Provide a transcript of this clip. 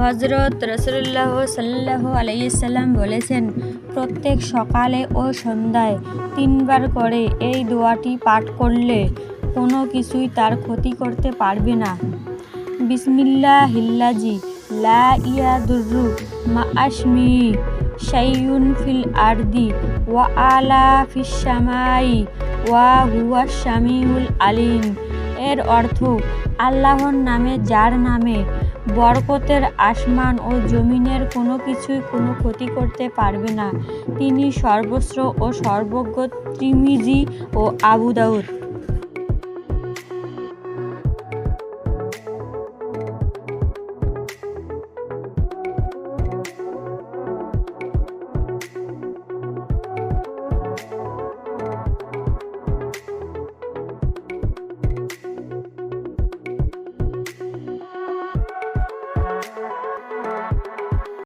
হজরত রসুল্লাহ সাল্লাহ আলাইসাল্লাম বলেছেন, প্রত্যেক সকালে ও সন্ধ্যায় তিনবার করে এই দোয়াটি পাঠ করলে কোনো কিছুই তার ক্ষতি করতে পারবে না। বিসমিল্লাহ হিল্লাজি লা ইয়া দুরু মা আশমি শাইউন ফিল আরদি ওয়া আলা ফিস সামাই ওয়া হুয়া শামিউল আলিম। এর অর্থ, আল্লাহর নামে, যার নামে বরকতের আসমান ও জমিনের কোনো কিছুই কোনো ক্ষতি করতে পারবে না। তিনি সর্বস্ব ও সর্বজ্ঞ ত্রিমিজি ও আবু দাউদ।